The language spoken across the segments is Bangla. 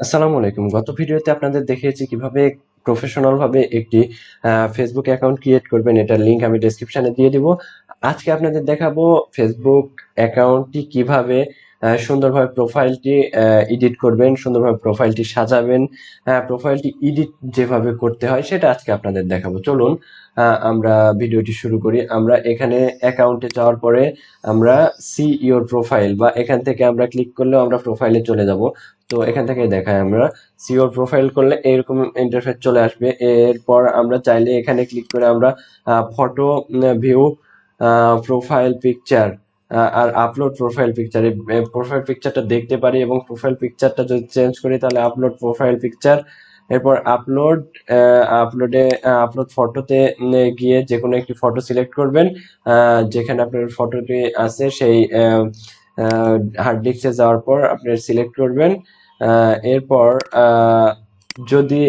আসসালামু আলাইকুম। গত ভিডিওতে আপনাদের দেখিয়েছি কীভাবে প্রফেশনাল ভাবে একটি ফেসবুক অ্যাকাউন্ট ক্রিয়েট করবেন। এটার লিংক আমি ডেসক্রিপশনে দিয়ে দিব। আজকে আপনাদের দেখাবো ফেসবুক অ্যাকাউন্টটি কীভাবে সুন্দরভাবে প্রোফাইলটি এডিট করবেন, সুন্দরভাবে প্রোফাইলটি সাজাবেন প্রোফাইলটি এডিট যেভাবে করতে হয় সেটা আজকে আপনাদের দেখাবো। চলুন আমরা ভিডিওটি শুরু করি। আমরা এখানে অ্যাকাউন্টে যাওয়ার পরে আমরা সি ইওর প্রোফাইল বা এখান থেকে আমরা ক্লিক করলেও আমরা প্রোফাইলে চলে যাব। তো এখান থেকে দেখায় আমরা। সিওর প্রোফাইল করলে এরকম ইন্টারফেস চলে আসবে। এরপর আমরা চাইলে এখানে ক্লিক করে আমরা ফটো ভিউ প্রোফাইল পিকচার আর আপলোড প্রোফাইল পিকচার প্রোফাইল পিকচারটা দেখতে পারি এবং প্রোফাইল পিকচারটা যদি চেঞ্জ করি তাহলে আপলোড প্রোফাইল পিকচার এরপর আপলোড আপলোডে আপলোড ফটোতে গিয়ে যে কোনো একটি ফটো সিলেক্ট করবেন। যেখানে আপনার ফটোটি আছে সেই হার্ড ডিস্কে যাওয়ার পর আপনি সিলেক্ট করবেন। এরপর যদি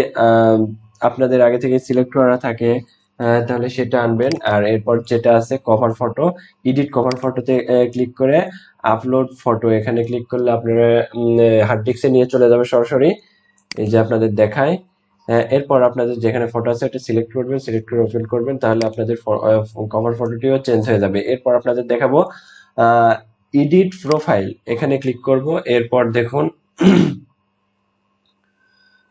আপনাদের আগে থেকে সিলেক্ট করা থাকে তাহলে সেটা আনবেন। আর এরপর যেটা আছে কভার ফটো এডিট কভার ফটোতে ক্লিক করে আপলোড ফটো এখানে ক্লিক করলে আপনারা হার্ড ডিস্কে নিয়ে চলে যাবে সরাসরি। এই যে আপনাদের দেখায়। এরপর আপনাদের যেখানে ফটো আছে এটা সিলেক্ট করবেন সিলেক্ট করে ওপেন করবেন, তাহলে আপনাদের কভার ফটোটিও চেঞ্জ হয়ে যাবে। এরপর আপনাদের দেখাবো এডিট প্রোফাইল এখানে ক্লিক করব, এরপর দেখুন,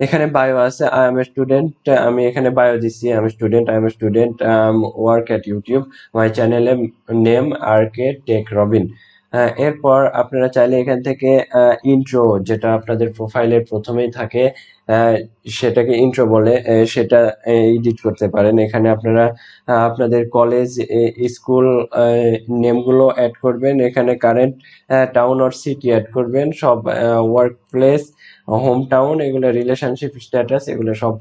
এখানে বায়ো আছে আই এম এ স্টুডেন্ট আমি এখানে বায়ো দিচ্ছি আমি student I am a student work at YouTube my চ্যানেলের name R K tech Robin এরপর আপনারা চাইলে এখান থেকে ইন্ট্রো যেটা আপনাদের প্রোফাইলের প্রথমেই থাকে সেটাকে ইন্ট্রো বলে সেটা এডিট করতে পারেন। এখানে আপনারা আপনাদের কলেজ স্কুল নেমগুলো অ্যাড করবেন। এখানে current town or city add করবেন। সব ওয়ার্ক প্লেস হোম টাউন এগুলো রিলেশনশিপ স্ট্যাটাস এগুলো সব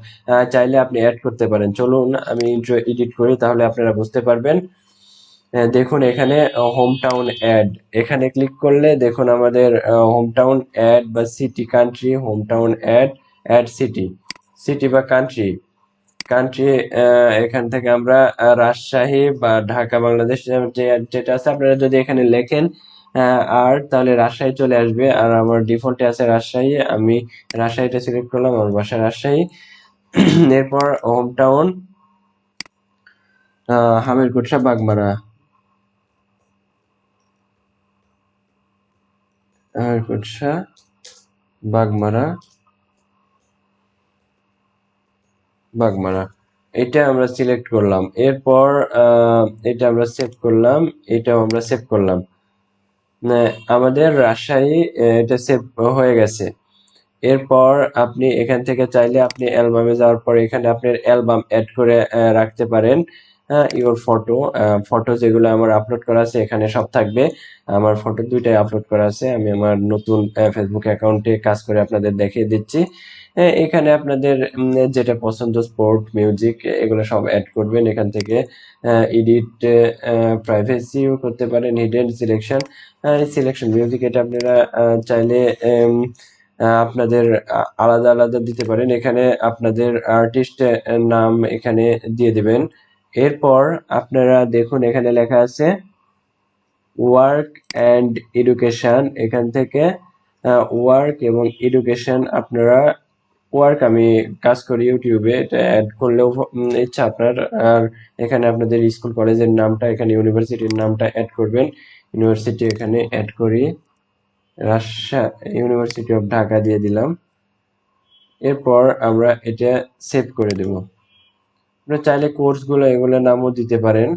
চাইলে আপনি অ্যাড করতে পারেন। চলুন, আমি ইন্ট্রো এডিট করি, তাহলে আপনারা বুঝতে পারবেন। দেখুন, এখানে হোম টাউন অ্যাড এখানে ক্লিক করলে দেখুন আমাদের হোম টাউন অ্যাড বা city country home town add add city city বা কান্ট্রি কান্ট্রি এখান থেকে আমরা রাজশাহী বা ঢাকা, বাংলাদেশ যে যেটা আছে, আপনারা যদি এখানে লেখেন আর তাহলে রাজশাহী চলে আসবে। আর আমার ডিফল্টে আছে রাজশাহী। আমি রাজশাহীটা সিলেক্ট করলাম, আমার বাসা রাজশাহী। এরপর হোম টাউন হামিরকুটসা বাগমারা। হামিরকুটসা বাগমারা। বাগমারা, এটা আমরা সিলেক্ট করলাম। এরপর এটা আমরা সেভ করলাম, এটাও আমরা সেভ করলাম। আমাদের রাজশাহী এটা সেভ হয়ে গেছে। এরপর আপনি এখান থেকে চাইলে আপনি অ্যালবামে যাওয়ার পর এখানে আপনার অ্যালবাম অ্যাড করে রাখতে পারেন। ইওর ফটো ফটো যেগুলো আমার আপলোড করা আছে এখানে সব থাকবে। আমার ফটো দুইটাই আপলোড করা আছে। আমি আমার নতুন ফেসবুক অ্যাকাউন্টে কাজ করে আপনাদের দেখিয়ে দিচ্ছি। এখানে আপনাদের যেটা পছন্দ স্পোর্ট মিউজিক এগুলো সব অ্যাড করবেন এখান থেকে। এডিট প্রাইভেসিও করতে পারেন হিডেন সিলেকশন সিলেকশন মিউজিক এটা আপনারা চাইলে আপনাদের, আলাদা আলাদা দিতে পারেন। এখানে আপনাদের আর্টিস্ট নাম এখানে দিয়ে দিবেন। এরপর আপনারা দেখুন, এখানে লেখা আছে ওয়ার্ক অ্যান্ড এডুকেশন এখান থেকে ওয়ার্ক এবং এডুকেশন আপনারা ওয়ার্ক আমি কাজ করি ইউটিউবে এটা অ্যাড করলেও ইচ্ছা আপনার। আর এখানে আপনাদের স্কুল কলেজের নামটা, এখানে ইউনিভার্সিটির নামটা অ্যাড করবেন। ইউনিভার্সিটি এখানে অ্যাড করি। রাজশাহী ইউনিভার্সিটি অফ ঢাকা দিয়ে দিলাম। এরপর আমরা এটা সেভ করে দেব। আপনারা চাইলে কোর্সগুলো এগুলোর নামও দিতে পারেন।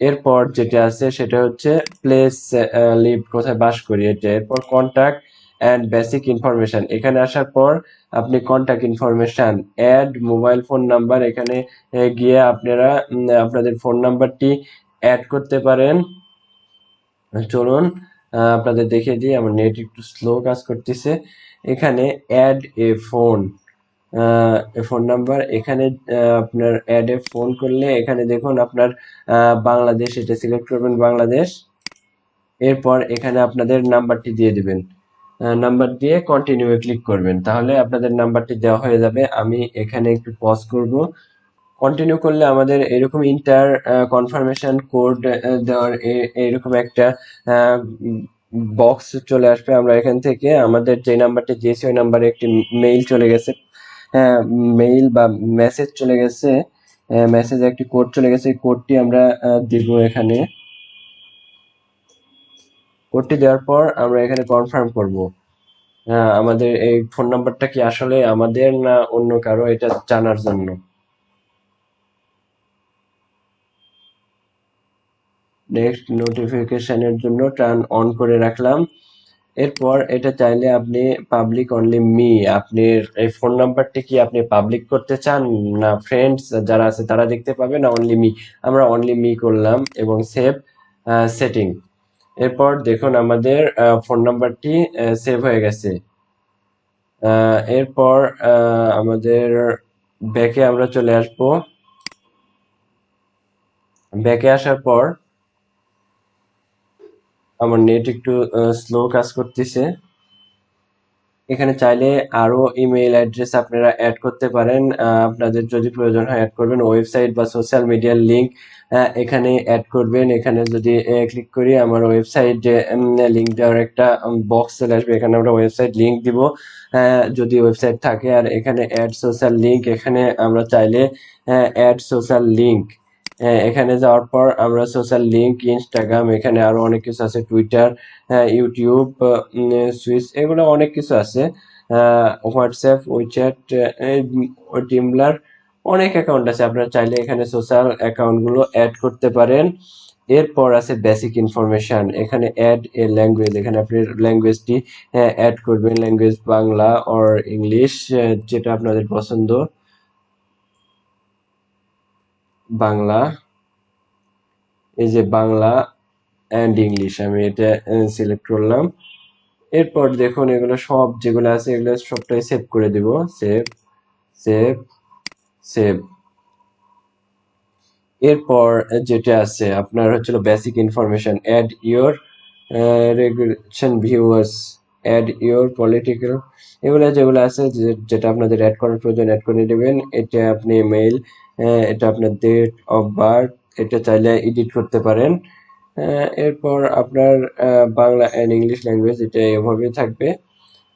এরপর যেটা আছে সেটা হচ্ছে প্লেস লিভ কোথায় বাস করি এটা এরপর কন্ট্যাক্ট অ্যান্ড বেসিক ইনফরমেশন এখানে আসার পর আপনি contact information add mobile phone number এখানে গিয়ে আপনারা আপনাদের ফোন নাম্বারটি অ্যাড করতে পারেন। চলুন আপনাদের দেখিয়ে দিই, আমার নেট একটু স্লো কাজ করতেছে। এখানে add a phone phone number এখানে আপনার অ্যাড ফোন করলে এখানে দেখুন আপনার বাংলাদেশ, এটা সিলেক্ট করবেন বাংলাদেশ। এরপর এখানে আপনাদের নাম্বারটি দিয়ে দিবেন। নাম্বার দিয়ে কন্টিনিউ ক্লিক করবেন। তাহলে আপনাদের নাম্বারটি দেওয়া হয়ে যাবে। আমি এখানে একটু পজ করব। কন্টিনিউ করলে আমাদের এরকম ইন্টার কনফার্মেশন কোড দেওয়ার এরকম একটা বক্স চলে আসবে। আমরা এখান থেকে আমাদের যে নাম্বারটি দিয়েছি ওই নাম্বারে একটি মেইল চলে গেছে। মেইল বা মেসেজ চলে গেছে। মেসেজে একটি কোড চলে গেছে। এই কোডটি আমরা দিব এখানে। কোডটি দেওয়ার পর আমরা এখানে কনফার্ম করব। আমাদের এই ফোন নাম্বারটা কি আসলে আমাদের না অন্য কারও? এটা জানার জন্য। নেক্সট নোটিফিকেশনের জন্য টার্ন অন করে রাখলাম। এরপর এটা চাইলে আপনি পাবলিক অনলি মি আপনি এই ফোন নাম্বারটি কি আপনি পাবলিক করতে চান? না ফ্রেন্ডস যারা আছে তারা দেখতে পাবে না অনলি মি আমরা অনলি মি করলাম এবং সেভ সেটিং এরপর দেখুন আমাদের ফোন নাম্বারটি সেভ হয়ে গেছে। এরপর আমাদের ব্যাকে আমরা চলে আসব। ব্যাকে আসার পর আমার নেট একটু স্লো কাজ করতেছে। এখানে চাইলে আরও ইমেইল অ্যাড্রেস আপনারা অ্যাড করতে পারেন। আপনাদের যদি প্রয়োজন হয় অ্যাড করবেন। ওয়েবসাইট বা সোশ্যাল মিডিয়ার লিঙ্ক এখানে অ্যাড করবেন। এখানে যদি ক্লিক করি, আমার ওয়েবসাইট লিঙ্ক দেওয়ার একটা বক্স চলে আসবে। এখানে আমরা ওয়েবসাইট লিঙ্ক দিব। যদি ওয়েবসাইট থাকে। আর এখানে অ্যাড সোশ্যাল লিঙ্ক এখানে আমরা চাইলে অ্যাড সোশ্যাল লিঙ্ক এখানে যাওয়ার পর আমরা সোশ্যাল লিঙ্ক ইনস্টাগ্রাম এখানে আরও অনেক কিছু আছে টুইটার ইউটিউব সুইচ এগুলো অনেক কিছু আছে। হোয়াটসঅ্যাপ উইচ্যাট টিমলার অনেক অ্যাকাউন্ট আছে। আপনারা চাইলে এখানে সোশ্যাল অ্যাকাউন্টগুলো অ্যাড করতে পারেন। এরপর আছে বেসিক ইনফরমেশন এখানে অ্যাড এ ল্যাঙ্গুয়েজ এখানে আপনি ল্যাঙ্গুয়েজটি অ্যাড করবেন ল্যাঙ্গুয়েজ বাংলা অর ইংলিশ যেটা আপনাদের পছন্দ। বাংলা, এই যে বাংলা অ্যান্ড ইংলিশ আমি এটা সিলেক্ট করলাম। এরপর দেখুন এগুলো সব যেগুলো আছে, এগুলো সবটাই সেভ করে দিব। সেভ সেভ সেভ এরপর যেটা আছে, আপনার হচ্ছিল basic information add your regulation viewers add your political এগুলো যেগুলো আছে যেটা আপনাদের অ্যাড করার প্রয়োজন অ্যাড করে নেবেন এটা আপনি মেইল এটা আপনার ডেট অফ বার্থ এটা চাইলে এডিট করতে পারেন। এরপর আপনার বাংলা অ্যান্ড ইংলিশ ল্যাঙ্গুয়েজ এটা এভাবে থাকবে।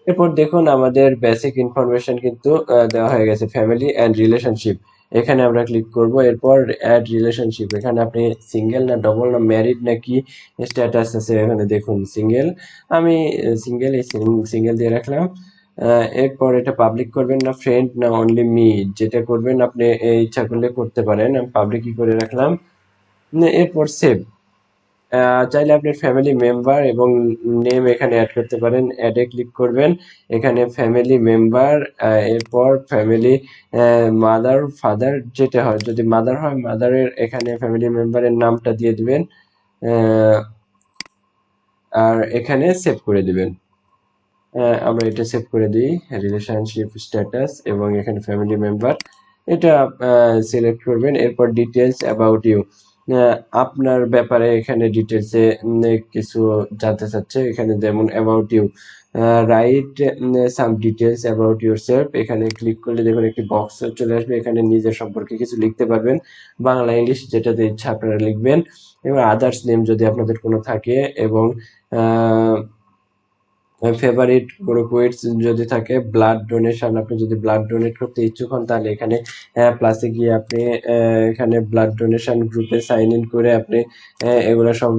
এরপর দেখুন আমাদের বেসিক ইনফরমেশন কিন্তু দেওয়া হয়ে গেছে ফ্যামিলি অ্যান্ড রিলেশনশিপ এখানে আমরা ক্লিক করব, এরপর অ্যাড রিলেশনশিপ এখানে আপনি সিঙ্গেল না ডবল না ম্যারিড না কি স্ট্যাটাস আছে, এখানে দেখুন সিঙ্গেল আমি সিঙ্গেল এই সিঙ্গেল দিয়ে রাখলাম। এরপর এটা পাবলিক করবেন না ফ্রেন্ড না অনলি মি যেটা করবেন আপনি ইচ্ছা করলে করতে পারেন, আমি পাবলিকই করে রাখলাম। এরপর সেভ চাইলে আপনি ফ্যামিলি মেম্বার এবং নেম এখানে অ্যাড করতে পারেন অ্যাডে ক্লিক করবেন, এখানে ফ্যামিলি মেম্বার এরপর ফ্যামিলি মাদার ফাদার যেটা হয়, যদি মাদার হয় মাদারের এখানে ফ্যামিলি মেম্বারের নামটা দিয়ে দিবেন আর এখানে সেভ করে দিবেন। আমরা এটা সেভ করে দিই রিলেশনশিপ স্ট্যাটাস এবং এখানে ফ্যামিলি মেম্বার এটা সিলেক্ট করবেন, এরপর ডিটেলস অ্যাবাউট ইউ আপনার ব্যাপারে এখানে ডিটেলসে কিছু জানতে চাচ্ছে, এখানে যেমন about you write some details about yourself এখানে ক্লিক করলে দেখুন একটি বক্স চলে আসবে, এখানে নিজের সম্পর্কে কিছু লিখতে পারবেন। বাংলা ইংলিশ যেটাতে ইচ্ছা আপনারা লিখবেন। এবং আদার্স নেম যদি আপনাদের কোনো থাকে এবং ফেভারিট কোনো যদি থাকে ব্লাড ডোনেশন আপনি যদি ব্লাড ডোনেট করতে ইচ্ছুক হন, তাহলে এখানে প্লাসে গিয়ে আপনি এখানে ব্লাড ডোনেশন গ্রুপে সাইন ইন করে আপনি এগুলো সব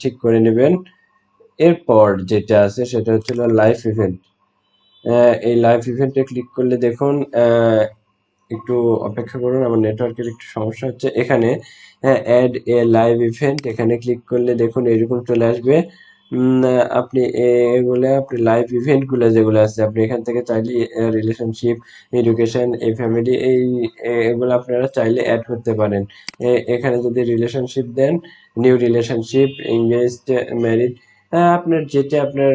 ঠিক করে নেবেন। এরপর যেটা আছে, সেটা হচ্ছিল লাইফ ইভেন্ট এই লাইফ ইভেন্টে ক্লিক করলে দেখুন একটু অপেক্ষা করুন, আমার নেটওয়ার্কের একটু সমস্যা হচ্ছে। এখানে অ্যাড এ লাইভ ইভেন্ট এখানে ক্লিক করলে দেখুন, এরকম চলে আসবে। আপনি এগুলো, আপনি লাইভ ইভেন্টগুলো যেগুলো আছে, আপনি এখান থেকে চাইলে রিলেশনশিপ এডুকেশন এই ফ্যামিলি এই এগুলো আপনারা চাইলে অ্যাড করতে পারেন। এখানে যদি রিলেশনশিপ দেন নিউ রিলেশনশিপ এঙ্গেজড ম্যারিড আপনার যেটা আপনার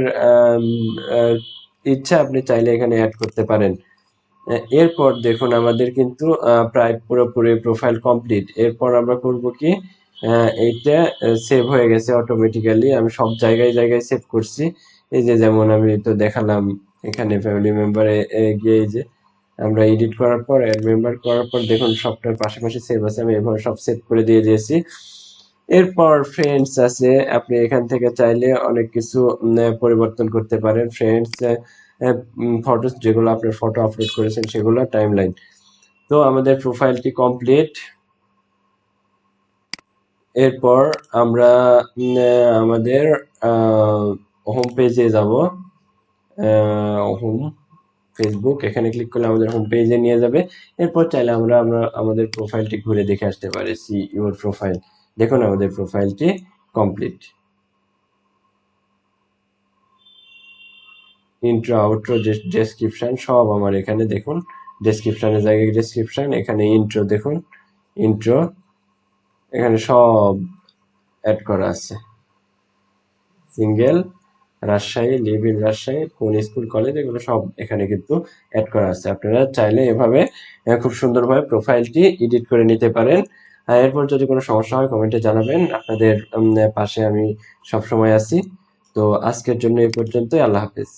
ইচ্ছা আপনি চাইলে এখানে অ্যাড করতে পারেন। এরপর দেখুন আমাদের কিন্তু প্রায় পুরোপুরি প্রোফাইল কমপ্লিট এরপর আমরা করব কি এইটা সেভ হয়ে গেছে অটোমেটিক্যালি আমি সব জায়গায় জায়গায় সেভ করছি। এই যে যেমন আমি তো দেখালাম এখানে ফ্যামিলি মেম্বারে গিয়ে যে আমরা এডিট করার পর অ্যাড মেম্বার করার পর দেখুন সবটার পাশাপাশি সেভ আছে। আমি এভাবে সব সেভ করে দিয়ে দিয়েছি। এরপর ফ্রেন্ডস আছে। আপনি এখান থেকে চাইলে অনেক কিছু পরিবর্তন করতে পারেন। ফ্রেন্ডস ফটো যেগুলো আপনার ফটো আপলোড করেছেন, সেগুলো টাইমলাইন তো আমাদের প্রোফাইলটি কমপ্লিট এরপর আমরা আমাদের হোম পেজে যাব। হোম ফেসবুক এখানে ক্লিক করলে আমাদের হোম পেজে নিয়ে যাবে। এরপর চাইলে আমরা আমরা, আমাদের প্রোফাইলটি ঘুরে দেখে আসতে পারি। সি ইউর প্রোফাইল দেখুন আমাদের প্রোফাইলটি কমপ্লিট ইন্ট্রো আউট্রো ডেসক্রিপশন সব আমার এখানে দেখুন। ডেসক্রিপশনের জায়গায় ডেসক্রিপশন এখানে ইন্ট্রো দেখুন। ইন্ট্রো এখানে সব অ্যাড করা আছে। Single Rajshahi live in Rajshahi কোন স্কুল কলেজ এগুলো সব এখানে কিন্তু অ্যাড করা আছে। আপনারা চাইলে এভাবে খুব সুন্দরভাবে প্রোফাইলটি এডিট করে নিতে পারেন। এরপর যদি কোনো সমস্যা হয় কমেন্টে জানাবেন। আপনাদের পাশে আমি সব সময় আছি। তো আজকের জন্য এই পর্যন্তই। আল্লাহ হাফেজ।